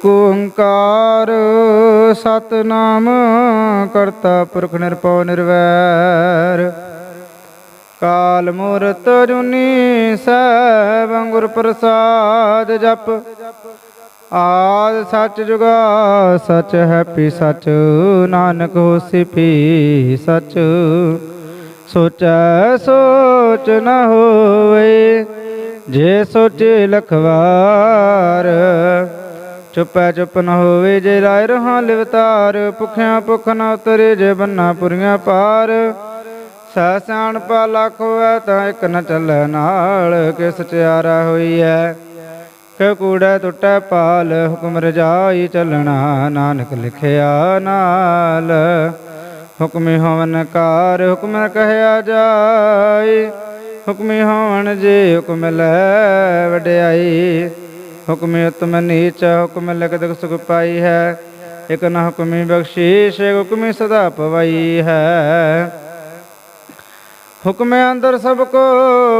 ਏਕ ਓੰਕਾਰ ਸਤਨਾਮ ਕਰਤਾ ਪੁਰਖ ਨਿਰਭਉ ਨਿਰਵੈਰ। ਕਾਲ ਮੂਰਤ ਜੁਨੀ ਸੈਭੰ ਗੁਰ ਪ੍ਰਸਾਦ ਜਪ। ਆਦ ਸੱਚ ਜੁਗਾ ਸੱਚ ਹੈ ਪੀ ਸੱਚ, ਨਾਨਕ ਹੋਸੀ ਪੀ ਸੱਚ। ਸੋਚੈ ਸੋਚ ਨ ਹੋਵੇ, ਜੇ ਸੋਚੇ ਲਖਵਾਰ। ਚੁੱਪੈ ਚੁੱਪ ਨ ਹੋਵੇ ਜੇ ਰਾਇ ਰਹਾ ਲਿਵਤਾਰ, ਭੁਖਿਆ ਭੁਖ ਨ ਉਤਰੇ ਜੇ ਬੰਨਾ ਪੁਰੀਆਂ ਪਾਰ। ਸਿਆਣ ਸਿਆਣਪਾ ਲੱਖ ਹੋਵੇ ਤਾਂ ਇੱਕ ਨ ਚੱਲੈ ਨਾਲ, ਕਿਸ ਸਚਿਆਰਾ ਹੋਈ ਐ ਕਿ ਕੂੜੈ ਟੁੱਟੈ ਪਾਲ, ਹੁਕਮ ਰਜਾਈ ਚੱਲਣਾ ਨਾਨਕ ਲਿਖਿਆ ਨਾਲ। ਹੁਕਮੀ ਹੋਵਨ ਕਾਰ, ਹੁਕਮ ਕਹਿਆ ਜਾਈ। ਹੁਕਮੀ ਹੋਵਨ ਜੇ ਹੁਕਮ ਲੈ ਵਡਿਆਈ। ਹੁਕਮ ਉਤਮ ਨੀਚ, ਹੁਕਮ ਲਗਦ ਸੁਖ ਪਾਈ ਹੈ। ਇਕ ਨ ਹੁਕਮੀ ਬਖਸ਼ੀਸ਼ ਹੁਕਮੀ ਸਦਾ ਪਵਈ ਹੈ। ਹੁਕਮ ਅੰਦਰ ਸਭ ਕੋ,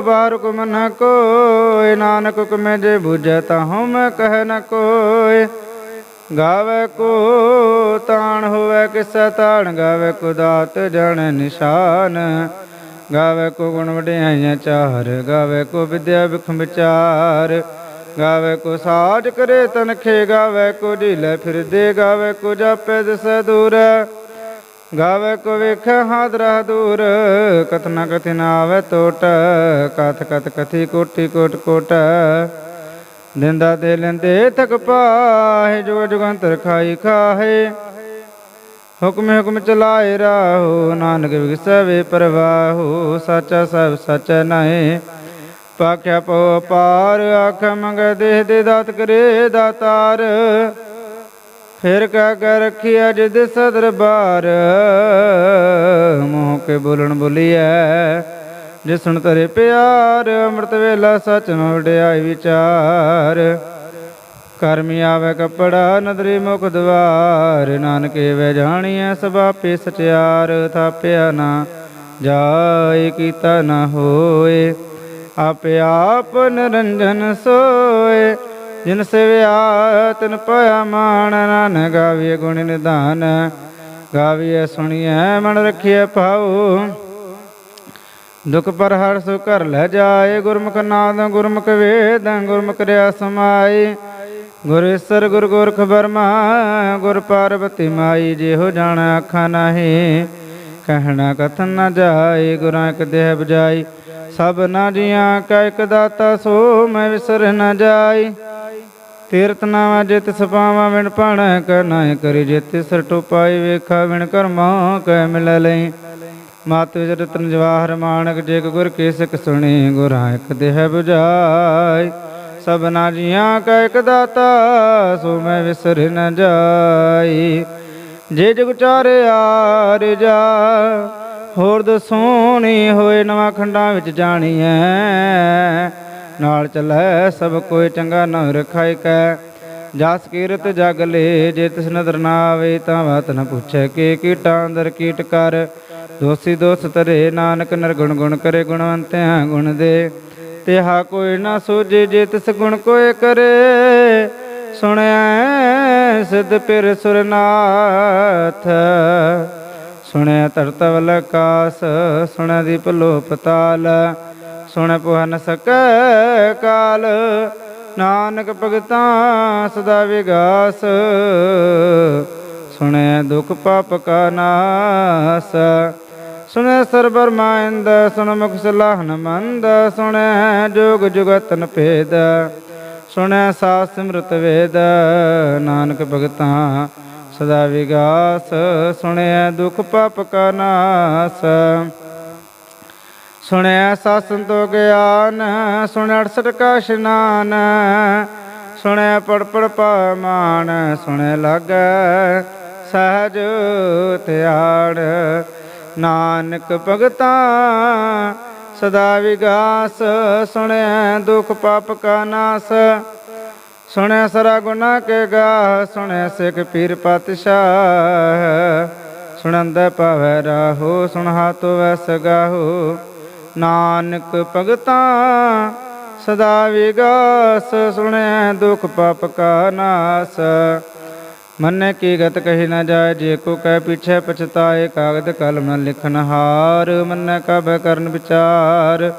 ਬਾਹਰ ਹੁਕਮ ਨ ਕੋਇ ਨਾਨਕ ਹੁਕਮ ਜੇ ਬੁਝੈ ਤਾ ਹਉ ਕਹਿ ਨ ਕੋਇ ਗਾਵੇ ਕੋ ਤਾਣ ਹੋਵੇ ਕਿਸੈ ਤਾਣ, ਗਾਵੇ ਕੋ ਦਾਤ ਜਣ ਨਿਸ਼ਾਨ। ਗਾਵੇ ਕੋ ਗੁਣ ਵਡਿਆਈਆਂ ਚਾਰ, ਗਾਵੇ ਕੋ ਵਿਦਿਆ ਵਿਖ ਵਿਚਾਰ ਗਾਵੇ ਕੋ ਸਾਜ ਕਰੇ ਤਨਖੇ, ਗਾਵੇ ਕੋ ਢੀਲੇ ਫਿਰਦੇ, ਗਾਵੇ ਕੋ ਜਾਪੇ ਦਿਸੈ ਦੂਰ। ਗਾਵੇ ਕੋ ਵੇਖ ਹਾਦਰਾ ਦੂਰ ਕਥਨਾ ਕਥਿ ਆਵੇ ਟੋਟ, ਕਥ ਕਥ ਕਥੀ ਕੋਟੀ ਕੋਟ ਕੋਟ। ਦਿੰਦਾ ਦੇ ਲੈਂਦੇ ਥਕ ਪਾਹੇ ਜੋ ਜੁਗੰਤਰ ਖਾਈ ਖਾਹੇ। ਹੁਕਮ ਹੁਕਮ ਚਲਾਏ ਰਾਹੋ, ਨਾਨਕ ਵਿਗਸੈ ਵੇ ਪਰਵਾਹੋ, ਸਾਚਾ ਸਭ ਸਚ ਨਾਏ ਪਾਖਿਆ ਪੋ ਪਾਰ ਆਖ ਮੰਗ ਦੇਹ ਦੇ ਦਾਤ ਕਰੇ ਦਾਤਾਰ। ਫਿਰ ਕਾ ਕਰ ਰਖਿਆ ਜਿਦ ਸਦਰਬਾਰ। ਮੋਹ ਕੇ ਬੋਲਣ ਬੁਲੀਐ, ਜਿਸਣ ਤਰੇ ਪਿਆਰ, ਅੰਮ੍ਰਿਤ ਵੇਲਾ ਸਚ ਨ ਵਡਿਆਈ ਵਿਚਾਰ। ਕਰਮੀ ਆਵੇ ਕਪੜਾ, ਨਦਰੀ ਮੁਖ ਦਵਾਰ। ਨਾਨਕੇ ਵੇ ਜਾਣੀਐ ਸਭ ਆਪੇ ਸਚਿਆਰ, ਥਾਪਿਆ ਨਾ ਜਾਏ, ਕੀਤਾ ਨਾ ਹੋਏ। ਆਪੇ ਆਪ ਨਿਰੰਜਨ ਸੋਏ। ਜਿਨ ਸਿਵਿਆ ਤਿਨ ਪਾਇਆ ਮਾਨ ਨਾਨ ਗਾਵੀਏ ਗੁਣ ਨਿਧਾਨ। ਗਾਵੀਏ ਸੁਣੀਐ ਮਨ ਰਖੀਐ ਭਾਉ। ਦੁਖ ਪਰ ਹਰ ਸੁ ਘਰ ਲੈ ਜਾਏ। ਗੁਰਮੁਖ ਨਾਦ, ਗੁਰਮੁਖ ਵੇਦ, ਗੁਰਮੁਖ ਰਿਆ ਸਮਾਈ। ਗੁਰ ਈਸਰ ਗੁਰ ਗੋਰਖ ਬਰਮਾ ਗੁਰ ਪਾਰਵਤੀ ਮਾਈ। ਜਿਹੋ ਜਾਣ ਅੱਖਾਂ ਨਾਹੀ, ਕਹਿਣਾ ਕਥਨ ਨਾ ਜਾਏ। ਗੁਰਾਂ ਇੱਕ ਦੇਹ ਬਜਾਈ ਸਭ ਨਾ ਜੀਆਂ ਕਾ ਇੱਕ ਦਾਤਾ ਸੋ ਮੈਂ ਵਿਸਰ ਨ ਜਾਈ ਤੀਰਤ ਨਾਵਾ ਜਿਤ ਸਪਾਵਾ ਵਿਣ ਪਣ ਕਰਨਾ ਕਰੀ ਜਿਤ। ਸਰ ਟੋਪਾਈ ਵੇਖਾ ਵਿਣ ਕਰਮਾ ਕੈ ਮਿਲ ਲਈ। ਮਾਤ ਵਿਚ ਰਤਨ ਜਵਾਹਰ ਮਾਨਕ ਜੇ ਗੁਰ ਕੇ ਸਿੱਖ ਸੁਣੀ ਗੁਰਾਂ ਇੱਕ ਦੇਹ 부ਜਾਈ ਸਭਨਾ ਜੀਆਂ ਕਾ ਇੱਕ ਦਾਤਾ ਸੋ ਮੈਂ ਵਿਸਰ ਨ ਜਾਈ ਜੇ ਜਗ ਚਾਰਿਆ ਜਾ ਹੋਰ ਦਸੋਣੀ ਹੋਏ ਨਵਾਂ ਖੰਡਾਂ ਵਿੱਚ ਜਾਣੀ ਜਾਣੀਐ। ਨਾਲ ਚੱਲੈ ਸਭ ਕੋਈ ਚੰਗਾ ਨ ਰਖਾਇ ਕੈ। ਜਸ ਕੀਰਤ ਜਗ ਲੇ, ਜੇ ਤਿਸ ਨਦਰ ਨਾ ਆਵੇ ਤਾਂ ਬਾਤ ਨ ਪੁੱਛੈ। ਕਿ ਕੀਟਾਂ ਅੰਦਰ ਕੀਟ ਕਰ, ਦੋਸੀ ਦੋਸ ਤਰੇ ਨਾਨਕ ਨਿਰਗੁਣ ਗੁਣ ਕਰੇ ਗੁਣਵੰਤਿਆਂ ਗੁਣ ਦੇ। ਤਿਹਾ ਕੋਈ ਨਾ ਸੋਜੇ ਜੇ ਤਿਸ ਗੁਣ ਕੋਏ ਕਰੇ। ਸੁਣਿਆ ਸਿਧ ਪਿਰ ਸੁਰਨਾਥ। ਸੁਣਿਆ ਧਰਤ ਵਲ ਆਕਾਸ ਸੁਣਿਆ ਦੀਪ ਲੋ ਪਤਾਲ ਸੁਣਿ ਪੁਹ ਸਕੈ ਕਾਲ। ਨਾਨਕ ਭਗਤਾਂ ਸਦਾ ਵਿਗਾਸ ਸੁਣਿਆ ਦੁਖ ਪਾਪ ਕਾ ਨਾਸ। ਸੁਣਿਆ ਸਰਬਰ ਮਾਇੰਦ ਸੁਣ ਮੁਖ ਸਲਾਹਨ ਮੰਦ ਸੁਣਿਆ ਜੋਗ ਜੁਗਤਨ ਭੇਦ ਸੁਣਿਆ ਸਾਸ ਸਿਮਰਤ ਵੇਦ। ਨਾਨਕ ਭਗਤਾਂ ਸਦਾ ਵਿਗਾਸ ਸੁਣਿਆ ਦੁਖ ਪਾਪ ਕਾ ਨਾਸ। ਸੁਣਿਆ ਸਤ ਸੰਤੋ ਗਿਆਨ ਸੁਣਿਆ 68 ਕਾ ਇਸ਼ਨਾਨ ਸੁਣਿਆ ਪੜ ਪੜ ਪਾਮਾਨ ਸੁਣਿਆ ਲਾਗੈ ਸਹਜ ਧਿਆੜ। ਨਾਨਕ ਭਗਤਾ, ਸਦਾ ਵਿਗਾਸ ਸੁਣਿਆ ਦੁਖ ਪਾਪ ਕਾ ਨਾਸ। ਸੁਣਿਆ ਸਰਾ ਗੁਨਾ ਕੇ ਗਾ ਸੁਣਿਆ ਸਿੱਖ ਪੀਰ ਪਤਸ਼ਾਹ। ਸੁਣੰਦ ਪਾਵੈ ਰਾਹੋ, ਸੁਣਹਾ ਤੋ ਵਸ ਗਾਹੋ ਨਾਨਕ ਭਗਤਾ, ਸਦਾ ਵਿਗਾਸ ਸੁਣਿਆ ਦੁਖ ਪਾਪ ਕਾ ਨਾਸ। ਮੰਨੇ ਕੀ ਗਤ ਕਹੀ ਨਾ ਜਾਏ, ਜੇ ਕੋ ਕਹਿ ਪਿਛੇ ਪਛਤਾਏ, ਕਾਗਦ ਕਲਮ ਨ ਲਿਖਨ ਹਾਰ। ਮੰਨੇ ਕਬ ਕਰਨ ਵਿਚਾਰ,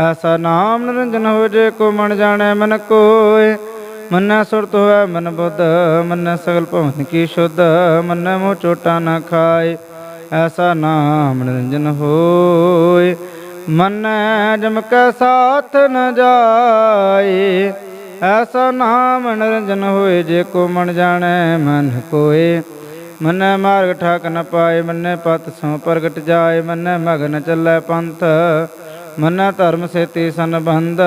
ਐਸਾ ਨਾਮ ਨਿਰੰਜਨ ਹੋ ਜੇ ਕੋ ਮਨ ਜਾਣੈ ਮਨ ਕੋਏ। ਮੰਨੈ ਸੁਰਤ ਹੋਇ ਮਨ ਬੁੱਧ, ਮੰਨੈ ਸਗਲ ਭਵਨ ਕੀ ਸ਼ੁੱਧ, ਮੰਨੈ ਮੋਹ ਚੋਟਾ ਨਾ ਖਾਏ, ਐਸਾ ਨਾਮ ਨਿਰੰਜਨ ਹੋਏ। ਮੰਨੈ ਜਮ ਕੈ ਸਾਥ ਨ ਜਾਏ, ਐਸਾ ਨਾਮ ਨਿਰੰਜਨ ਹੋਏ, ਜੇ ਕੋ ਮਨ ਜਾਣੈ, ਮਨ ਕੋਏ। ਮੰਨੈ ਮਾਰਗ ਠਾਕ ਨ ਪਾਏ, ਮੰਨੈ ਪਤ ਸੋ ਪ੍ਰਗਟ ਜਾਏ, ਮੰਨੈ ਮਗਨ ਚੱਲੈ ਪੰਥ, ਮੰਨੈ ਧਰਮ ਸੇਤੀ ਸੰਬੰਧ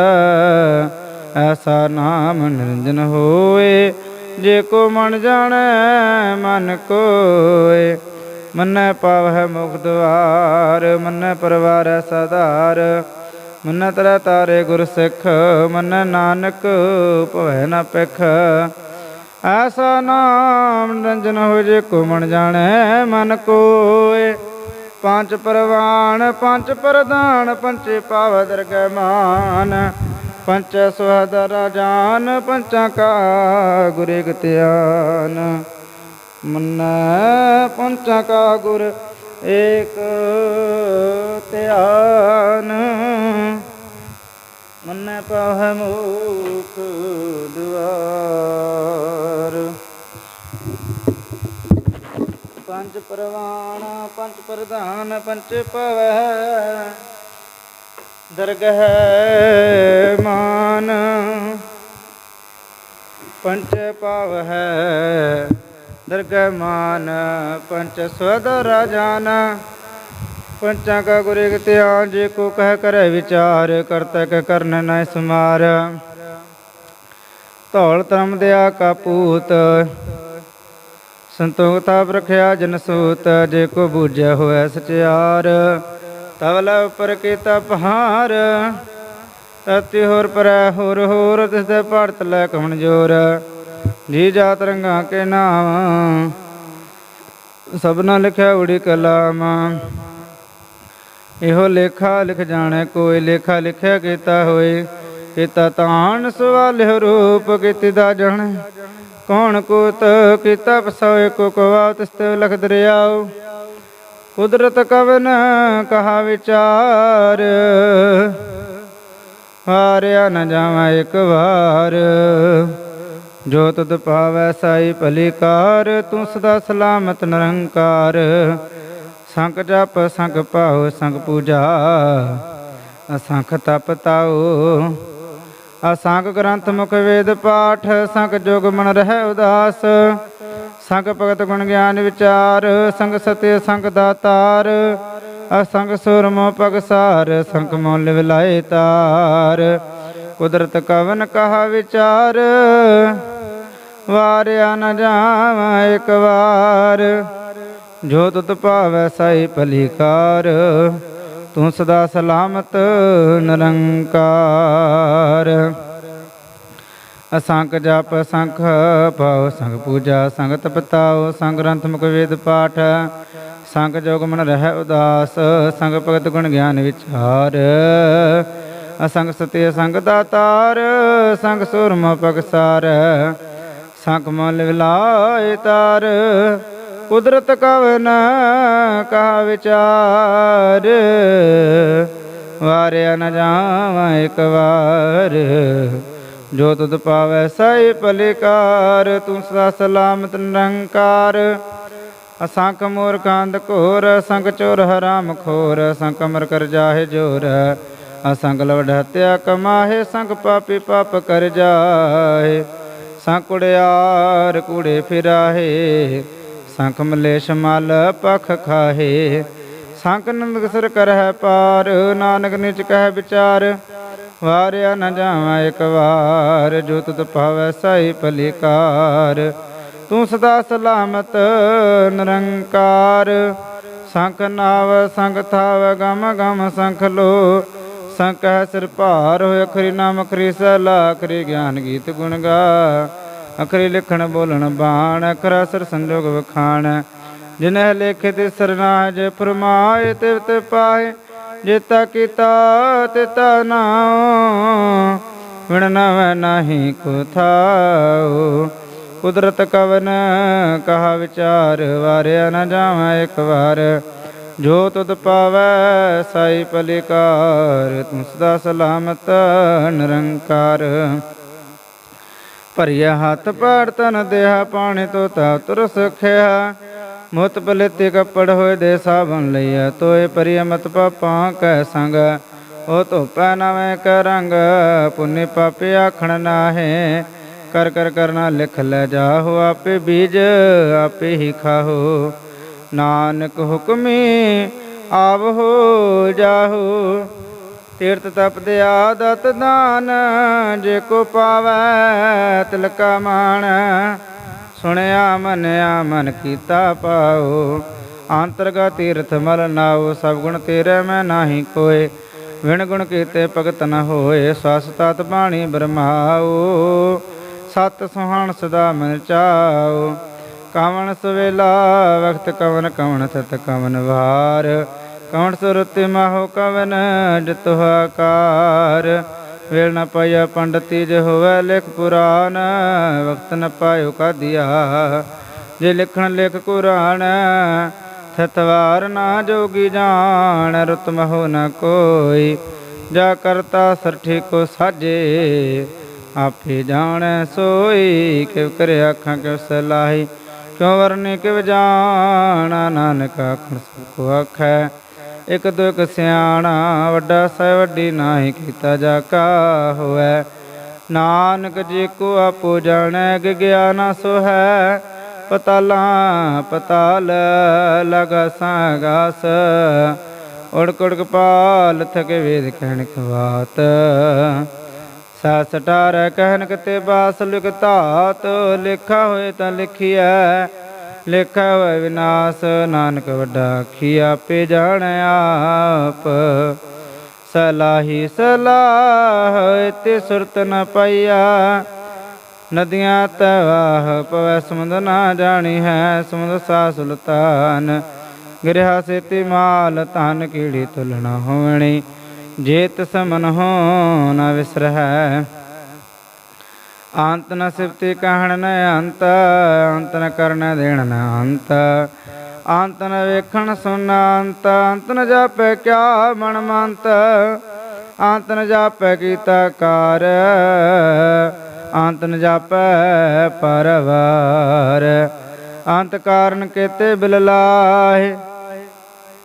ਐਸਾ ਨਾਮ ਨਿਰੰਜਨ ਹੋਏ, ਜੇ ਕੋ ਮਨ ਜਾਣੈ, ਮਨ ਕੋਏ। ਮੰਨੈ ਪਾਵਹਿ ਮੁਖ ਦੁਆਰ ਮੰਨੈ ਪਰਵਾਰੈ ਸਦਾਰ ਮੰਨੈ ਤਰੇ ਤਾਰੇ ਗੁਰ ਸਿੱਖ, ਮੰਨੈ ਨਾਨਕ ਭਵੈ ਨ ਪਿਖ ਐਸਾ ਨਾਮ ਨਿਰੰਜਨ ਹੋ ਜੇ ਕੋ ਮਨ ਜਾਣੈ, ਮਨ ਕੋਏ। ਪੰਜ ਪਰਵਾਨ, ਪੰਜ ਪ੍ਰਧਾਨ ਪੰਚੇ ਪਾਵ ਦਰਗਹਿ ਮਾਨ। ਪੰਚ ਸੁਹਦਰ ਜਾਨ ਪੰਚਾਂ ਕਾ ਗੁਰੇ ਗਤਿਆਨ ਮੰਨੈ ਪੰਚਾਂ ਕਾ ਗੁਰ ਏਕ ਧਿਆਨ। ਮੰਨੈ ਪਾਵਹਿ ਮੁਖ ਦੁਆਰ ਪੰਜ ਪਰਵਾਨ, ਪੰਜ ਪ੍ਰਧਾਨ ਪੰਚ ਪਵੈ ਦਰਗਹਿ ਮਾਨ। ਪੰਚ ਪਾਵਹਿ ਦਰਗਹਿ ਮਾਨ। ਪੰਚ ਸਵਦਰ ਜਾਨ ਪੰਚਾਂ ਕਾ ਗੁਰੇ ਧਿਆਨ, ਜੇ ਕੋ ਕਹਿ ਕਰੇ ਵਿਚਾਰ ਕਰਤਕ ਕਰਨ ਨ ਸਮਾਰ। ਧੌਲ ਧਰਮ ਦਿਆ ਕਪੂਤ ਸੰਤੋਖਤਾ ਪ੍ਰਖਿਆ ਤਾਪ ਜਨ ਸੂਤ, ਜੇ ਕੋ ਬੂਝਿਆ ਹੋਇ ਸਚਿਆਰ। ਤਵਲ ਉਪਰ ਕੀਤਾ ਪਹਾਰ ਤਤੀ ਹੋਰ ਪਰੈ ਹੋਰ ਹੋਰ, ਤਿਸ ਦੇ ਭਾਰਤ ਲੈ ਕਮਣ ਜੋਰ। ਜੀ ਜਾਤ ਰੰਗਾ ਕੇ ਨਾਮ ਸਭਨਾ ਲਿਖਿਆ ਉੜੀ ਕਲਾਮ। ਇਹੋ ਲੇਖਾ ਲਿਖ ਜਾਣੇ ਕੋਈ, ਲੇਖਾ ਲਿਖਿਆ ਕੀਤਾ ਹੋਏ, ਕੀਤਾ ਤਾਣ ਸਵਾਲਿ ਰੂਪ ਕੀਤੀ ਦਾ ਜਣ। ਕੌਣ ਕੋਤ ਕੀਤਾ ਪਸੋਏ ਕੋ ਕਵਾ ਤਿਸਤੇ ਲਖ ਦਰਿਆਉ ਕੁਦਰਤ ਕਵਨ ਕਹਾ ਵਿਚਾਰ? ਹਾਰਿਆ ਨ ਜਾਵਾਂ ਇੱਕ ਵਾਰ। ਜੋ ਤੁਧ ਪਾਵੈ ਸਾਈ ਭਲੀ ਕਾਰ, ਤੂੰ ਸਦਾ ਸਲਾਮਤ ਨਿਰੰਕਾਰ। ਸੰਖ ਜਪ, ਸੰਗ ਪਾਉ ਸੰਗ ਪੂਜਾ। ਅਸੰਖ ਤਪ ਤਾਉ। ਅਸੰਖ ਗ੍ਰੰਥ ਮੁਖ ਵੇਦ ਪਾਠ ਸੰਖ ਜੋਗ ਮਨ ਰਹਿ ਉਦਾਸ। ਸੰਗ ਭਗਤ ਗੁਣ ਗਿਆਨ ਵਿਚਾਰ, ਸੰਗ ਸਤਿ ਸੰਗ ਦਾਤਾਰ ਅਸੰਗ ਸੁਰਮੋ ਪਗਸਾਰ ਸੰਗ ਮੋਲ ਵਿਲਾਏ ਤਾਰ। ਕੁਦਰਤ ਕਵਨ ਕਹਾ ਵਿਚਾਰ, ਵਾਰਿਆ ਨ ਜਾਵਾਂ ਇੱਕ ਵਾਰ। ਜੋ ਤੁਤ ਭਾਵੈ ਸਾਈ ਭਲੀਕਾਰ, ਤੂੰ ਸਦਾ ਸਲਾਮਤ ਨਿਰੰਕਾਰ। ਅਸੰਖ ਜਪ ਸੰਖ ਭਾਉ ਸੰਗ ਪੂਜਾ ਸੰਗ ਤਪਤਾਉ ਸੰਗ ਗ੍ਰੰਥ ਮੁਖ ਵੇਦ ਪਾਠ। ਸੰਗ ਜੋਗ ਮਨ ਰਹਿ ਉਦਾਸ, ਸੰਗ ਭਗਤ ਗੁਣ ਗਿਆਨ ਵਿਚਾਰ। ਅਸੰਗ ਸਤਿ ਸੰਗ ਦਾਤਾਰ, ਸੰਗ ਸੁਰਮ ਪਗਸਾਰ ਸੰਗ ਮਲ ਵਿਲਾਇ ਤਾਰ ਕੁਦਰਤ ਕਵਨ ਕਾ ਵਿਚਾਰ। ਵਾਰਿਆ ਨ ਜਾਵਾਂ ਇੱਕ ਵਾਰ। ਜੋ ਤੁਧ ਪਾਵੈ ਸਾਈ ਭਲਿਕਾਰ, ਤੂੰ ਸਦਾ ਸਲਾਮਤ ਨਿਰੰਕਾਰ। ਅਸੰਖ ਮੂਰਖਾਂ ਅੰਧ ਘੋਰ ਅਸੰਖ ਚੋਰ ਹਰਾਮ ਖੋਰ ਅਸੰਖ ਅਮਰ ਕਰ ਜਾਹੇ ਜੋਰ। ਅਸੰਗ ਲਵਢ ਹਤਿਆ ਕਮਾਹੇ ਸੰਖ ਪਾਪੀ ਪਾਪ ਕਰ ਜਾਹੇ। ਸੰਖ ਕੁੜਿਆਰ ਕੂੜੇ ਫਿਰਾਹੇ ਸੰਖ ਮਲੇਸ਼ ਮਲ ਪਖ ਖਾਹੇ। ਸੰਖ ਨੰਦ ਸਰ ਕਰਹਿ ਪਾਰ, ਨਾਨਕ ਨਿਚ ਕਹਿ ਵਿਚਾਰ। ਵਾਰਿਆ ਨ ਜਾਵਾਂ ਇੱਕ ਵਾਰ ਜੋ ਤੁਧ ਭਾਵੈ ਸਾਈ ਭਲੀਕਾਰ। ਤੂੰ ਸਦਾ ਸਲਾਮਤ, ਨਿਰੰਕਾਰ। ਸੰਖ ਨਾਵ ਸੰਗ ਥਾਵ, ਗਮ ਗਮ ਸੰਖ ਲੋ। ਸੰਖ ਹੈ ਸਿਰ ਭਾਰ, ਹੋਇ ਅਖਰੀ ਨਾਮ, ਅਖਰੀ ਸਲਾ, ਅਖਰੀ ਗਿਆਨ ਗੀਤ ਗੁਣ ਗਾ। ਅਖਰੀ ਲਿਖਣ ਬੋਲਣ ਬਾਣ, ਅਖਰਾ ਸਰ ਸੰਜੋਗ ਵਖਾਣ। ਜਿਨਹਿ ਲੇਖੇ ਤੇ ਸਰਨਾਜ ਫਰਮਾਏ ਤਿਵ ਤੇ ਪਾਏ ਜੇਤਾ ਕੀਤਾ ਤਿਤਾ ਨਾਉ ਵਿਣ ਨਵ ਕੋ ਥਾਉ ਕੁਦਰਤ ਕਵਨ ਕਹਾ ਵਿਚਾਰ, ਵਾਰਿਆ ਨ ਜਾਵਾਂ ਇੱਕ ਵਾਰ। ਜੋ ਤੁਧ ਪਾਵੈ ਸਾਈ ਪਲਿਕਾਰ, ਤੂੰ ਸਦਾ ਸਲਾਮਤ ਨਿਰੰਕਾਰ। ਭਰੀਆ ਹੱਥ ਪਾੜ ਤਨ ਦੇਹਾ ਪਾਣੀ ਤੋ ਤਾ ਤੁਰ ਸਖਿਆ। ਮੁਤ ਬਲਿਤੇ ਕੱਪੜ ਹੋਏ ਦੇ ਸਾਬਨ ਲਈਆ ਤੋਏ ਪਰਿਆ ਮਤ ਪਾਪਾਂ ਕੈ ਸੰਗ। ਉਹ ਧੋਪੈ ਨਵੇਂ ਕਰੰਗ ਰੰਗ, ਪੁੰਨੇ ਪਾਪੇ ਆਖਣ ਨਾਹੇ। ਕਰ ਕਰ ਕਰਨਾ ਲਿਖ ਲੈ ਜਾਹੋ, ਆਪੇ ਬੀਜ ਆਪੇ ਹੀ ਖਾਹੋ। ਨਾਨਕ ਹੁਕਮੀ ਆਵ ਹੋ ਜਾਹੋ। ਤੀਰਤ ਤਪ ਦੇ ਆਦਤ ਦਾਨ, ਜੇ ਕੋ ਪਾਵੈ ਤਿਲਕਾ ਮਾਣ। ਸੁਣਿਆ, ਮੰਨਿਆ, ਮਨ ਕੀਤਾ ਪਾਉ ਅੰਤਰਗਾ ਤੀਰਥ ਮਲ ਨਾਉ, ਸਭ ਗੁਣ ਤੇਰੇ ਮੈਂ ਨਾਹੀ ਕੋਏ ਵਿਣ ਗੁਣ ਕੀਤੇ ਭਗਤ ਨ ਹੋਏ, ਸਸ ਤਤ ਬਾਣੀ ਬਰਮਾਉ। ਸਤ ਸੁਹਾਣ ਸਦਾ ਮਨ ਚਾਉ। ਕਵਣ ਸਵੇਲਾ, ਵਖਤ ਕਵਨ ਕਵਣ ਸਤ ਕਵਨ ਵਾਰ। ਕਵਣ ਸੁਰਤਿ ਮਾਹੋ ਕਵਨ ਜਿਤ ਆਕਾਰ। ਵੇਲ ਨ ਪਾਇਆ ਪੰਡਤੀ ਜੇ ਹੋਵੇ, ਲਿਖ ਪੁਰਾਨ ਵਕਤ ਨ ਪਾਇਓ ਕਾਦੀਆ। ਜੇ ਲਿਖਣ ਲਿਖ ਕੁਰਾਨ ਸਤਵਾਰ ਨਾ ਜੋਗੀ ਜਾਣ ਰਤ ਮਹੋ ਨ ਕੋਈ। ਜਾ ਕਰਤਾ ਸਰਠੀ ਕੋ ਸਾਜੇ, ਆਪੇ ਜਾਣੈ ਸੋਈ, ਕਿਵ ਕਰੇ ਅੱਖਾਂ ਕਿਵ ਸਲਾਹੀ ਕਿਉ ਵਰਨੇ ਕਿਵ ਜਾਣਾ, ਨਾਨਕ ਆਖਣ ਸਭ ਕੋ ਆਖੈ। ਇਕ ਦੋ ਸਿਆਣਾ, ਵੱਡਾ ਸੈ ਵੱਡੀ ਨਾਹੀ ਕੀਤਾ ਜਾ ਕਾ ਹੋਐ ਨਾਨਕ ਜੀ ਕੋ ਆਪੋ ਜਾਣੈ ਗਿਆਨ ਸੋ ਹੈ ਪਤਾਲਾ ਪਤਾਲ, ਲਗ ਸਾਗਾਸ ਉੜਕ ਪਾਲ ਥਕ ਵੇਦ ਕਹਿਣ ਕਵਾਤ ਸਾ ਸਟਾਰ ਕਹਿਨ ਕਤੇ ਬਾਸ ਲਿਖ ਧਾਤ। ਲਿਖਾ ਹੋਏ ਤਾਂ ਲਿਖਿਆ ਲਿਖਾ ਹੋਏ ਵਿਨਾਸ਼, ਨਾਨਕ ਵੱਡਾ ਆਖੀ, ਆਪੇ ਜਾਣੈ ਆਪ। ਸਲਾਹੀ ਸਲਾਹ ਤੇ ਸੁਰਤ ਨ ਪਈਆ। ਨਦੀਆਂ ਤਵਾਹ ਪਵੈ, ਸਮੁੰਦ ਨਾ ਜਾਣੀ ਹੈ, ਸਮੁੰਦ ਸਾ ਸੁਲਤਾਨ। ਗਿਰਹਾ ਸੇਤੀ ਮਾਲ, ਧਨ ਕੀੜੀ ਤੁਲਣਾ ਹੋਵਣੀ ਜੇ ਤਿਸ ਮਨ ਹੋ ਨ ਵਿਸਰਹਿ ਅੰਤ ਨ ਸਿਫਤੀ ਕਹਿਣ ਨ ਅੰਤ ਅੰਤ ਨ ਕਰਨ ਦੇਣ ਨ ਅੰਤ। ਅੰਤ ਨ ਵੇਖਣ ਸੁਨ ਅੰਤ ਅੰਤ ਨ ਜਾਪੈ ਕਿਆ ਮਨ ਮੰਤ। ਅੰਤ ਨ ਜਾਪੈ ਕੀਤਾ ਕਾਰ, ਅੰਤ ਨ ਜਾਪੈ ਪਰਵਾਰ। ਅੰਤ ਕਾਰਨ ਕੇਤੇ ਬਿਲ ਲਾਹੇ,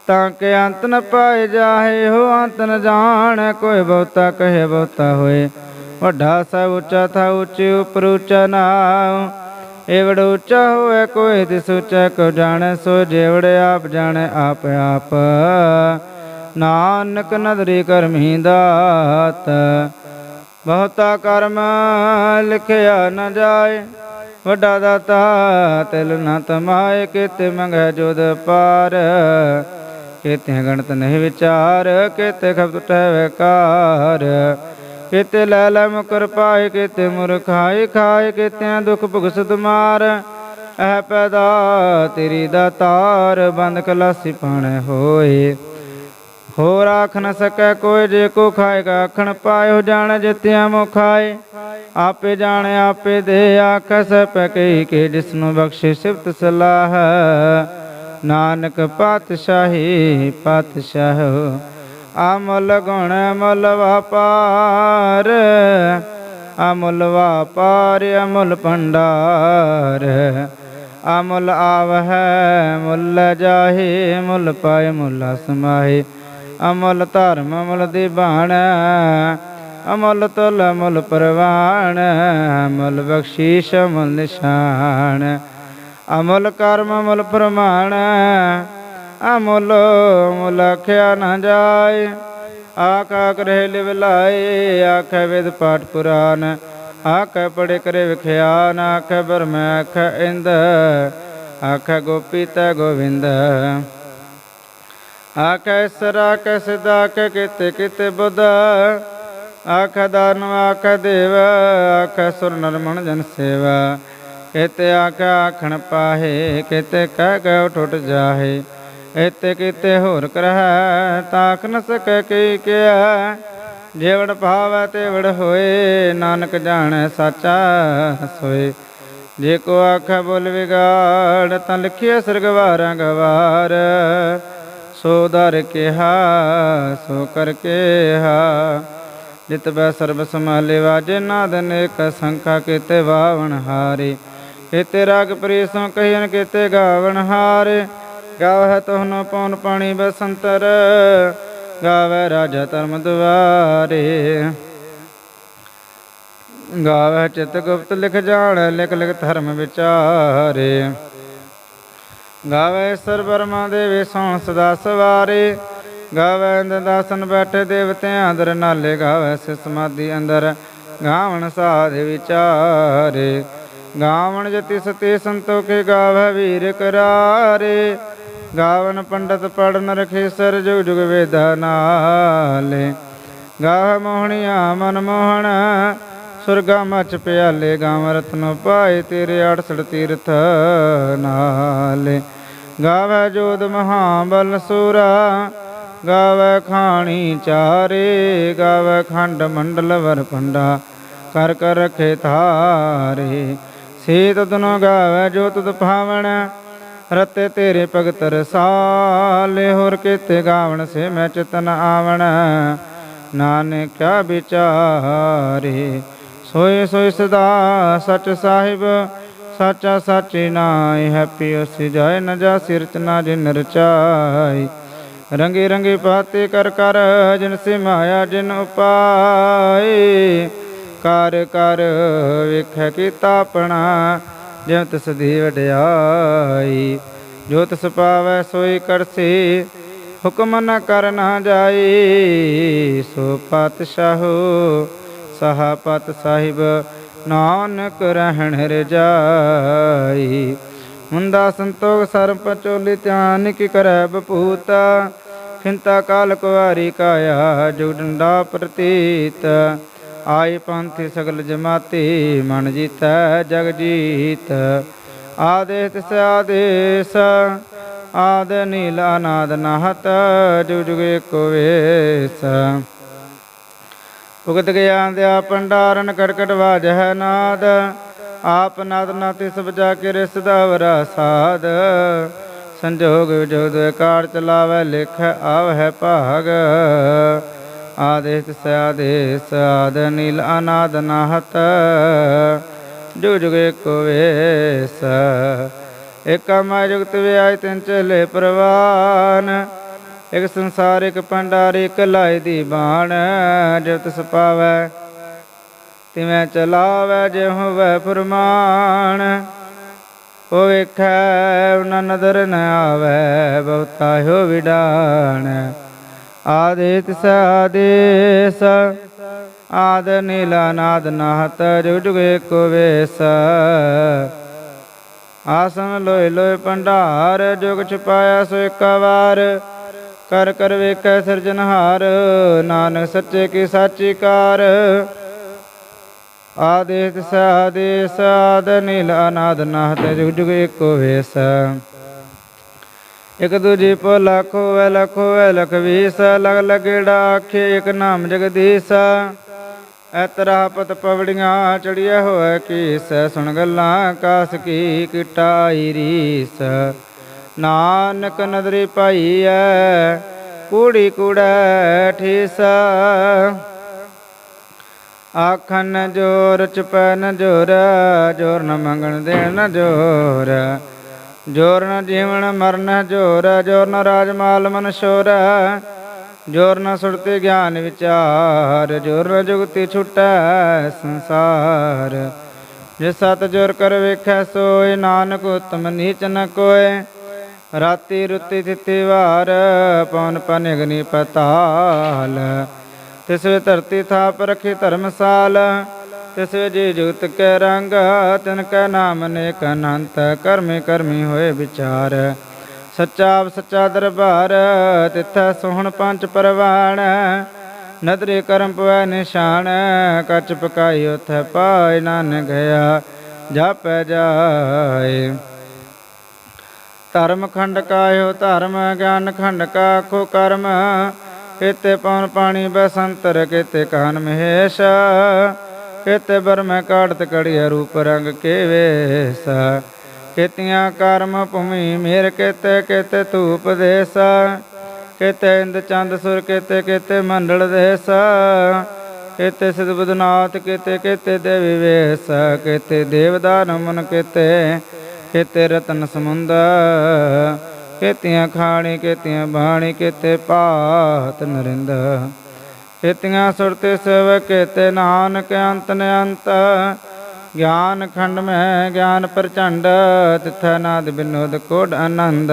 ਤਾਂ ਕਿ ਅੰਤ ਨ ਪਾਏ ਜਾਹੇ। ਹੋ ਅੰਤ ਨ ਜਾਣ, ਕੋਈ ਬਹੁਤਾ ਕਹੇ ਬਹੁਤਾ ਹੋਏ। ਵੱਡਾ ਸਭ ਉੱਚਾ ਥਾ ਉੱਚੇ ਉਪਰ ਉੱਚਾ ਨਾਉ। ਏਵੜ ਉੱਚਾ ਹੋਏ ਕੋਈ ਤਿਸ ਉੱਚਾ, ਕੋ ਜਾਣੈ, ਸੋ ਜੇਵੜ ਆਪ ਜਾਣੈ, ਆਪ ਆਪ। ਨਾਨਕ ਨਦਰੀ ਕਰਮੀ ਦਾਤ, ਬਹੁਤਾ ਕਰਮ ਲਿਖਿਆ ਨ ਜਾਏ। ਵੱਡਾ ਦਾਤਾ ਤਿਲ ਨ ਤਮਾਏ, ਕਿਤੇ ਮੰਗੈ ਜੁਦ ਪਾਰ। ਕਿਤੇ ਗਣਤ ਨਹੀਂ ਵਿਚਾਰ, ਕਿਤੇ ਖਪਤ ਟਹਿ ਕਾਰ ਕਿਤੇ ਲੈ ਲੈ ਮੁਕਰ ਪਾਏ, ਕਿਤੇ ਮੁਰ ਖਾਏ ਖਾਏ ਕਿਤੇ ਦੁਖ ਭੁਗਸਤ ਮਾਰ ਐ ਪੈਦਾ ਤੇਰੀ ਦਾਤਾਰ ਬੰਦ ਕਲਾਸੀ ਪਾਣੇ ਹੋਏ। ਹੋ ਰਾਖ ਨ ਸਕੈ ਕੋਈ, ਜੇ ਕੋ ਖਾਏਗਾ ਆਖਣ ਪਾਇਓ ਜਾਣ ਜਿਤਿਆ ਮੋ ਖਾਏ। ਆਪੇ ਜਾਣੇ, ਆਪੇ ਦੇ ਆਖਸ, ਪੈ ਕਈ ਕੇ ਜਿਸ ਨੂੰ ਬਖਸ਼ੇ ਸਿਫਤ ਸਲਾਹ। ਨਾਨਕ ਪਾਤਸ਼ਾਹੀ, ਪਾਤਸ਼ਾਹ ਅਮਲ ਗੁਣ ਅਮਲ ਵਪਾਰ, ਅਮੁਲ ਵਪਾਰ, ਅਮੁਲ ਭੰਡਾਰ। ਅਮੁਲ ਆਵਹਿ, ਮੁੱਲ ਜਾਹੇ, ਮੁੱਲ ਪਾਏ, ਮੁੱਲ ਸਮਾਹੇ ਅਮੁਲ ਧਰਮ ਅਮੁਲ ਦੀਬਾਨ ਅਮੁਲ ਤੁਲ ਅਮਲ ਪ੍ਰਵਾਨ ਅਮੁਲ ਬਖਸ਼ੀਸ਼, ਅਮੁਲ ਨਿਸ਼ਾਨ। ਅਮੁਲ ਕਰਮ, ਅਮੁਲ ਪ੍ਰਮਾਣ। ਅਮੁਲ ਮੁਲਖਿਆ ਨਾ ਜਾਏ। ਆਖਾ ਕਰੇ ਲਿਵ ਲਾਏ, ਆਖੇ ਵਿਦ ਪਾਠ ਪੁਰਾਨ। ਆਖੇ ਪੜੇ ਕਰੇ ਵਿਖਿਆਨ ਆਖੇ ਬਰਮ ਆਖੇ ਇੰਦ। ਆਖੇ ਗੋਪੀ ਤੈ ਗੋਵਿੰਦ। ਆਖੇ ਸਰਾ ਕੈ ਸਦਾ ਕੈ ਕਿਤੇ ਕਿਤੇ ਬੁੱਧ। ਆਖੇ ਦਾਨ ਆਖੇ ਦੇਵ, ਆਖੇ ਸੁਰ ਨਰ ਜਨ ਸੇਵਾ। ਕਿਤੇ ਆਖੇ ਆਖਣ ਪਾਹੇ, ਕਿਤੇ ਕਹਿ ਗਏ ਟੁੱਟ ਜਾਹੇ। ਇਤੇ ਕੀਤੇ ਹੋਰ ਕਰਹਿ, ਤਾਕ ਨ ਸਕੈ ਕੀ ਕਿਆ ਜੇਵੜ ਭਾਵੈ ਤੇਵੜ ਹੋਏ, ਨਾਨਕ ਜਾਣੈ ਸਾਚਾ ਸੋਏ। ਜੇ ਕੋ ਆਖੈ ਬੋਲ ਵਿਗਾੜ, ਤਾਂ ਲਿਖਿਆ ਸਰਗਵਾਰਾਂ ਗਵਾਰ। ਸੋ ਦਰ ਕਿਹਾ, ਸੋ ਕਰ ਕਿਹਾ। ਜਿਤ ਬੈ ਸਰਬ ਸਮਾਲੇ ਵਾਜੇ ਨਾਦ ਅਨੇਕ ਸੰਖਾ ਕੀਤੇ ਵਾਵਣ ਹਾਰੇ। ਕੀਤੇ ਰਾਗ ਪ੍ਰੀਸੋਂ ਕਹਿਨ ਕੀਤੇ ਗਾਵਣ ਹਾਰੇ। ਗਾਵਹਿ ਤੋਹਨੋ ਪਉਨ ਪਾਣੀ ਬਸੰਤਰ ਗਾਵੈ ਰਾਜਾ ਧਰਮ ਦੁਆਰੇ ਗਾਵੈ ਚਿਤ ਗੁਪਤ ਲਿਖ ਜਾਣ, ਲਿਖ ਲਿਖ ਧਰਮ ਵਿਚਾਰੇ। ਗਾਵੈ ਸਰ ਬਰਮਾ ਦੇਵੇ ਸੋਣ ਸਦਾ ਸਵਾਰੇ। ਗਾਵੈ ਇੰਦ ਦਾਸਨ ਬੈਠੇ ਦੇਵਤਿਆਂ ਅੰਦਰ, ਨਾਲੇ ਗਾਵੈ ਸਿ ਸਮਾਧੀ ਅੰਦਰ। ਗਾਵਣ ਸਾਧ ਵਿਚਾਰੇ। ਗਾਵਣ ਜਤੀ ਸਤੇ ਸੰਤੋਖੇ ਗਾਵੈ ਵੀਰ ਕਰਾਰੇ। ਗਾਵਨ ਪੰਡਤ ਪੜਨ ਰਖੇ ਸਰ ਜੁਗ ਜੁਗ ਵੇਦਾ ਨਾਲੇ। ਗਾਹ ਮੋਹਣੀਆਂ ਮਨ ਮੋਹਣ, ਸੁਰਗਾ ਮਚ ਪਿਆਲੇ, ਗਾਵ ਰਤਨ ਪਾਏ ਤੇਰੇ 68 ਤੀਰਥ ਨਾਲੇ। ਗਾਵੇ ਜੋਦ ਮਹਾਬਲ ਸੂਰਾ, ਗਾਵੇ ਖਾਣੀ ਚਾਰੇ, ਗਾਵੇ ਖੰਡ ਮੰਡਲ ਵਰ ਪੰਡਾ ਕਰ ਕਰ ਰਖੇ ਥਾਰੇ ਸੇ ਤਦਨੋ ਗਾਵੇ ਜੋ ਤੁਧ ਭਾਵਣ ਰਤੇ ਤੇਰੇ ਭਗਤ ਰਸਾਲੇ ਹੋਰ ਕੀਤੇ ਗਾਵਣ ਸੇ ਮੈਂ ਚਿਤਨ ਆਵਣ। ਨਾਨਕ ਕਿਆ ਵਿਚਾਰੇ, ਸੋਏ ਸੋਏ ਸਦਾ ਸਚ ਸਾਹਿਬ, ਸਾਚਾ ਸਾਚੇ ਨਾਇ ਹੈਪੀ ਉਸ ਜਾਏ, ਨ ਜਾ ਸਿਰਚਨਾ ਜਿਨ ਰਚਾਈ ਰੰਗੇ ਰੰਗੇ ਪਾਤੇ ਕਰ ਕਰ ਜਿਨ ਸੇ ਮਾਇਆ ਜਿਨ ਉਪਾਏ। ਕਰ ਕਰ ਵੇਖੈ ਕੀਤਾ ਆਪਣਾ ਜਿਉ ਤਿਸ ਦੀ ਵਡਿਆਈ ਜੋ ਤਿਸ ਪਾਵੈ ਸੋਈ ਕਰਸੀ, ਹੁਕਮ ਨ ਕਰ ਨਾ ਜਾਈ। ਸੋ ਪਾਤਸ਼ਾਹੋ ਸਹਾਪਤ ਸਾਹਿਬ, ਨਾਨਕ ਰਹਿਣ ਰਜਾਈ। ਮੁੰਦਾ ਸੰਤੋਖ ਸਰਬ ਪਚੋਲੀ ਧਿਆਨ ਕੀ ਕਰੈ ਬਪੂਤਾ, ਖਿੰਤਾ ਕਾਲ ਕੁਵਾਰੀ ਕਾਇਆ ਜੁਗ ਡੰਡਾ ਪ੍ਰਤੀਤ। ਆਏ ਪੰਥੀ ਸਗਲ ਜਮਾਤੀ, ਮਨ ਜੀਤੈ, ਜਗ ਜੀਤ। ਆਦੇਸ ਤਿਸ ਆਦੇਸ, ਆਦ ਨੀਲ ਅਨਾਦ ਨਹਤ, ਜੁਗ ਜੁਗ ਏਕੋ ਵੇਸ। ਉਗਤ ਗਿਆ ਦਿਆ ਪੰਡਾਰਨ ਕੜਕਟ ਵਾਜਹਿ ਨਾਦ। ਆਪ ਨਾਦ ਨਾ ਤਿਸ ਬਜਾ ਕੇ ਰਿਸਦਾ ਵਰਾ ਸਾਧ ਸੰਜੋਗ ਵਿਜੋਗ ਕਾਰ ਚਲਾਵੇ, ਲਿਖ ਆਵਹਿ ਭਾਗ। ਆਦੇਸ ਸਾਦੇਸ ਆਦ ਨੀਲ ਅਨਾਦ ਨਾਹਤ। ਜੁਗ ਜੁਗ ਏਕੋ ਵੇਸ ਏਕਾ ਜੁਗਤ ਵਿਆਇ ਤਿਨ ਚਲੇ ਪ੍ਰਵਾਨ। ਇਕ ਸੰਸਾਰ, ਇਕ ਪੰਡਾਰ ਇਕ ਲਾਇ ਦੀ ਬਾਣ। ਜੋ ਸਪਾਵੈ ਤਿਵੇਂ ਚਲਾਵੈ ਜੇ ਹੋਵੈ ਫਰਮਾਨ। ਉਹ ਵੇਖੈ ਉਹਨਾਂ ਨਦਰ ਨ ਆਵੈ, ਬਹੁਤਾ ਹੋ ਵਿਡਾਣ ਆਦਿਤ ਤਿਸ ਆਦੇਸ ਆਦ ਨੀਲਾ ਨਾਦ ਨਾਹਤ, ਜੁਗ ਜੁਗ ਏਕੋ ਵੇਸ। ਆਸਨ ਲੋਏ ਲੋਏ ਭੰਡਾਰ, ਜੁਗ ਛਪਾਇਆ ਸੋ ਇੱਕ ਵਾਰ। ਕਰ ਕਰ ਵੇਖੈ ਸਿਰਜਨਹਾਰ ਨਾਨਕ ਸੱਚੇ ਕੀ ਸਾਚੀ ਕਾਰ। ਆਦੇਸ ਸਾਦੇਸ, ਆਦ ਨੀਲ ਅਨਾਦ ਨਾਹਤ, ਜੁਗ ਜੁਗ ਏਕੋ ਵੇਸ। ਇਕ ਦੂਜੀ ਪੋ ਲੱਖੋ ਵੈ ਲੱਖੋ ਵੈ ਲਖ ਵੀਸ ਲਗ ਲਗੇੜਾ ਆਖੇ, ਇਕ ਨਾਮ ਜਗਦੀਸ਼। ਐਤਰਾ ਪਤ ਪਵੜੀਆਂ ਚੜੀਐ ਹੋਏ ਕੀਸ, ਸੁਣ ਗੱਲਾਂ ਕਾਸ ਕੀ ਕਿਟਾਈ ਰੀਸ। ਨਾਨਕ ਨਦਰੀ ਪਾਈਐ ਕੂੜੀ ਕੂੜੈ ਠੀਸ। ਆਖਨ ਜੋਰ ਚਪਨ ਜੋਰ ਜੋਰ ਨ ਮੰਗਣ ਦੇਣ ਨ ਜੋਰ। ਜੋਰ ਨ ਜੀਵਨ ਮਰਨ ਜੋਰ ਜੋਰ ਨ ਰਾਜ ਮਾਲ ਮਨ ਸ਼ੋਰ। ਜੋਰ ਨ ਸੁਰਤੇ ਗਿਆਨ ਵਿਚਾਰ, ਜੋਰ ਨ ਜੁਗਤੀ ਛੁਟੈ ਸੰਸਾਰ। ਜੇ ਸਤ ਜੋਰ ਕਰ ਵੇਖੈ ਸੋਏ, ਨਾਨਕ ਉਤਮ ਨੀਚ ਨ ਕੋਏ। ਰਾਤੀ ਰੁੱਤੀ ਤਿਥੀ ਵਾਰ ਪਵਨ ਪਨ ਅਗਨੀ ਪਤਾਲ। ਤਿਸ ਧਰਤੀ ਥਾਪ ਰਖੀ ਧਰਮਸਾਲ ਤਿਸ ਵੇ ਜੀ ਜੁਗਤ ਕੈ ਰੰਗ, ਤਿਨ ਕੈ ਨਾਮ ਨੇਕ ਅਨੰਤ, ਕਰਮੇ ਕਰਮੀ ਹੋਏ ਵਿਚਾਰ। ਸੱਚਾ ਆਪ ਸੱਚਾ ਦਰਬਾਰ, ਤਿਥੈ ਸੋਹਣ ਪੰਜ ਪਰਵਾਣ। ਨਦਰੇ ਕਰਮ ਪਵੈ ਨਿਸ਼ਾਨ, ਕੱਚ ਪਕਾਈ ਉਥੈ ਪਾਇ ਨਨ ਗਿਆ, ਜਾਪੈ ਜਾਏ। ਧਰਮ ਖੰਡ ਕਾਇਓ ਧਰਮ, ਗਿਆਨ ਖੰਡ ਕਾ ਖੋ ਕਰਮ। ਕੇਤੇ ਪਵਨ ਪਾਣੀ ਬਸੰਤਰ, ਕਿਤੇ ਕਾਨ ਮਹੇਸ਼। ਕਿਤੇ ਬਰਮੈ ਕਾੜਤ ਕੜੀਆ ਰੂਪ ਰੰਗ ਕੇ ਵੇਸ। ਕੇਤੀਆਂ ਕਰਮ ਭੂਮੀ ਮੇਰ ਕਿਤੇ ਕੇਤੇ ਧੂਪ ਦੇਸਾ। ਕਿਤੇ ਇੰਦ ਚੰਦ ਸੁਰ ਕਿਤੇ ਕਿਤੇ ਮੰਡਲ ਦੇਸ। ਕਿਤੇ ਸਿਧ ਬਦਨਾਥ ਕਿਤੇ ਕਿਤੇ ਦੇਵੀ ਵੇਸ। ਕੇਤੇ ਦੇਵਦਾਨ ਮਨ ਕਿਤੇ ਕਿਤੇ ਰਤਨ ਸਮੁੰਦ। ਕੇਤੀਆਂ ਖਾਣੀ ਕੇਤੀਆਂ ਬਾਣੀ ਕਿਤੇ ਪਾਤ ਨਰਿੰਦਾ। ਕੇਤੀਆਂ ਸੁਰਤੇ ਸਵ ਕੇਤੇ ਨਾਨਕ ਅੰਤ ਨ ਗਿਆਨ ਖੰਡ ਮੈਂ ਗਿਆਨ ਪ੍ਰਚੰਡ, ਤਿਥੈ ਨਾਦ ਬਿਨੋਦ ਕੋਡ ਆਨੰਦ।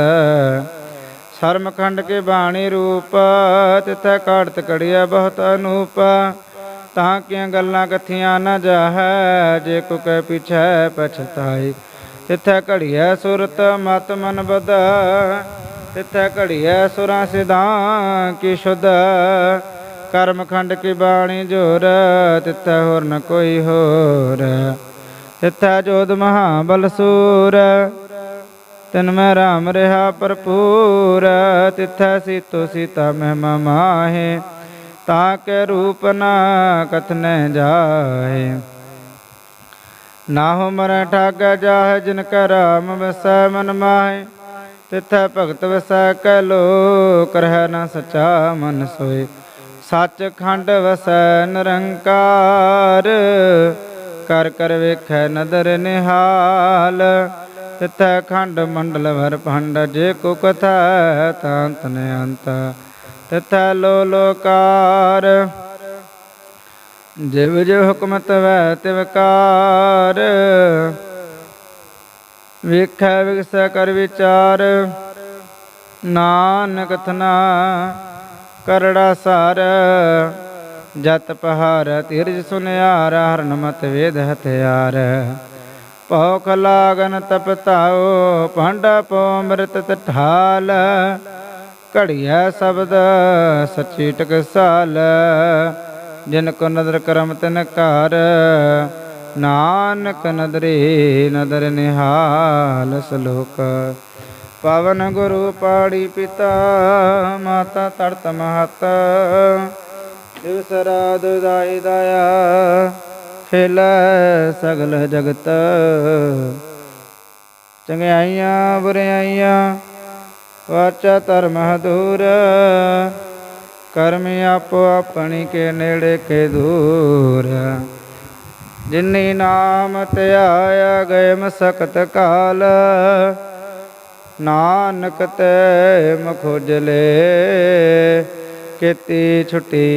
ਸ਼ਰਮ ਖੰਡ ਕੇ ਬਾਣੀ ਰੂਪ, ਤਿਥੈ ਕਾੜਤ ਕੜਿਆ ਬਹੁਤ ਅਨੂਪ। ਤਾਂ ਕੀਆਂ ਗੱਲਾਂ ਕਥੀਆਂ ਨ ਜਾਹੈ, ਜੇ ਕੋ ਕਹਿ ਪਿਛੈ ਪਛਤਾਈ। ਤਿਥੈ ਘੜੀਐ ਸੁਰਤ ਮਤ ਮਨ ਬਦ ਤਿਥੈ ਘੜੀਐ ਸੁਰਾਂ ਸਿਧਾਂ ਕੀ ਸੁਧ। ਕਰਮ ਖੰਡ ਕੀ ਬਾਣੀ ਜੋਰ, ਤਿਥੈ ਹੋਰ ਨ ਕੋਈ ਹੋਰ। ਤਿਥੈ ਜੋਧ ਮਹਾਬਲ ਸੂਰ, ਤਿਨ ਮੈਂ ਰਾਮ ਰਹਾ ਭਰਪੂਰ। ਤਿਥੈ ਸੀਤੋ ਸੀਤਾ ਮਹਿਮਾ ਮਾਹੇ, ਤਾ ਕੇ ਰੂਪ ਨਾ ਕਥਨੇ ਜਾਏ ਨਾਹੁ ਮਰ ਠਾਗ ਜਾਹ, ਜਿਨ ਕੈ ਰਾਮ ਵਸੈ ਮਨ ਮਾਹੇ। ਤਿਥੈ ਭਗਤ ਵਸੈ ਕੈ ਲੋਕ, ਰਹਿ ਨ ਸਚਾ ਮਨ ਸੋਏ। ਸੱਚ ਖੰਡ ਵਸੈ ਨਿਰੰਕਾਰ, ਕਰ ਕਰ ਵੇਖੈ ਨਦਰ ਨਿਹਾਲ। ਤਿਥੈ ਖੰਡ ਮੰਡਲ ਭਰ ਭੰਡ, ਜੇ ਕੋ ਕਥਾ ਤਾਂਤ ਨ ਅੰਤ ਤਿਥੈ ਲੋ ਲੋਕਾਰ, ਜਿਵ ਜਿਵ ਹੁਕਮ ਤਵੈ ਤਿਵਕਾਰ ਵੇਖੈ ਵਿਗਸੈ ਕਰ ਵਿਚਾਰ, ਨਾਨਕ ਥਨਾ ਕਰੜਾ ਸਾਰ। ਜਤ ਪਹਾਰ ਧੀਰਜ ਸੁਨਿਆਰ, ਹਰਨ ਮਤ ਵੇਦ ਹਥਿਆਰ। ਭੌਖ ਲਾਗਨ ਤਪਤਾਓ ਭਾਂਡਾ ਪੋ ਅੰਮ੍ਰਿਤ ਤਠਾਲ। ਘੜੀਐ ਸ਼ਬਦ ਸੱਚੀ ਟਕਸਾਲ ਜਿਨ ਕੋ ਨਦਰ ਕਰਮ ਤਿਨ ਘਰ, ਨਾਨਕ ਨਦਰੇ ਨਦਰ ਨਿਹਾਲ ਸਲੋਕ। ਪਵਨ ਗੁਰੂ ਪਾੜੀ ਪਿਤਾ, ਮਾਤਾ ਤੜਤ ਮਹਤ। ਦਿਵਸ ਰਾਤ ਦਾਈ ਦਇਆ ਖੇਲੈ ਸਗਲ ਜਗਤ। ਚੰਗਿਆਈਆਂ ਬੁਰਿਆਈਆਂ, ਵਾਚਾ ਧਰਮ ਦੂਰ ਕਰਮ ਆਪੋ ਆਪਣੀ ਕੇ ਨੇੜੇ ਕੇ ਦੂਰ। ਜਿਨੀ ਨਾਮ ਤੇ ਆਇਆ ਗਏ ਮਸਕਤ ਕਾਲ। ਨਾਨਕ ਤੇ ਮਖੋਜਲੇ ਕੀਤੀ ਛੁਟੀ